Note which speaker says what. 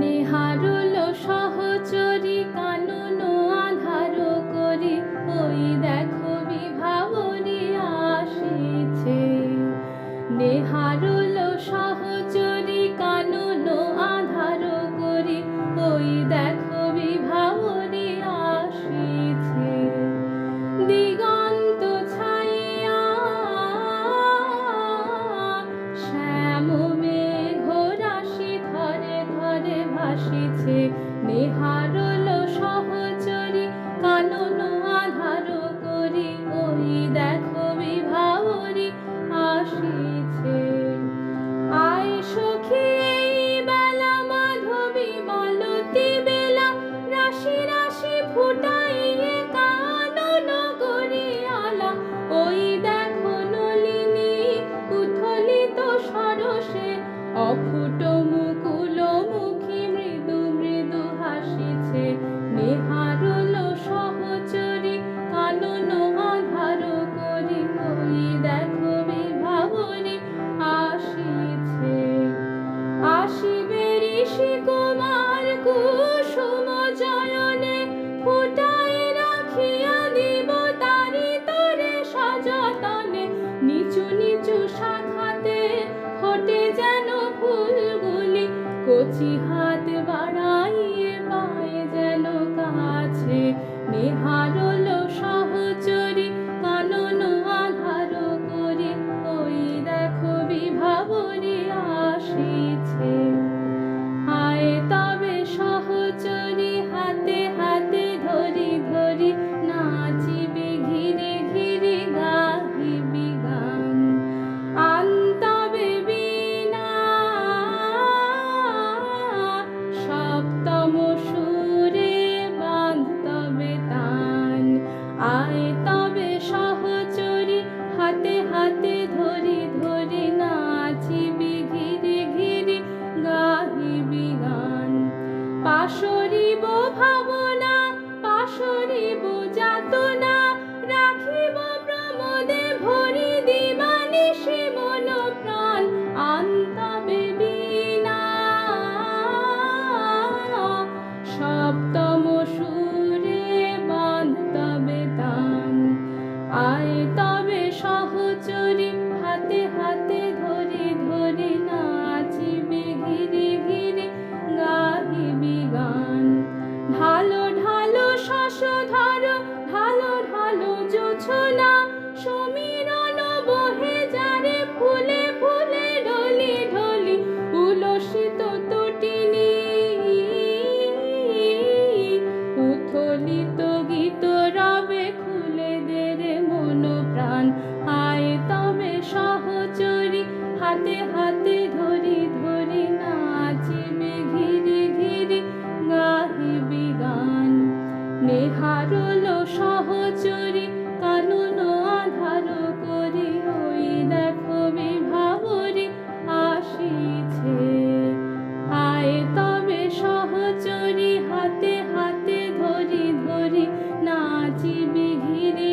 Speaker 1: নেহারুল সহচরি নেহারল Chỉ হাতে হাতে ধরে ধরে নাচিবে ঘিরে ঘিরে গাহিবি গান ঢালো ঢালো শশধর, ঢালো ঢালো জোছনা সমীরণ বহে যারে ফুলে ফুলে, ঢলি ঢলি উলসিত begin it.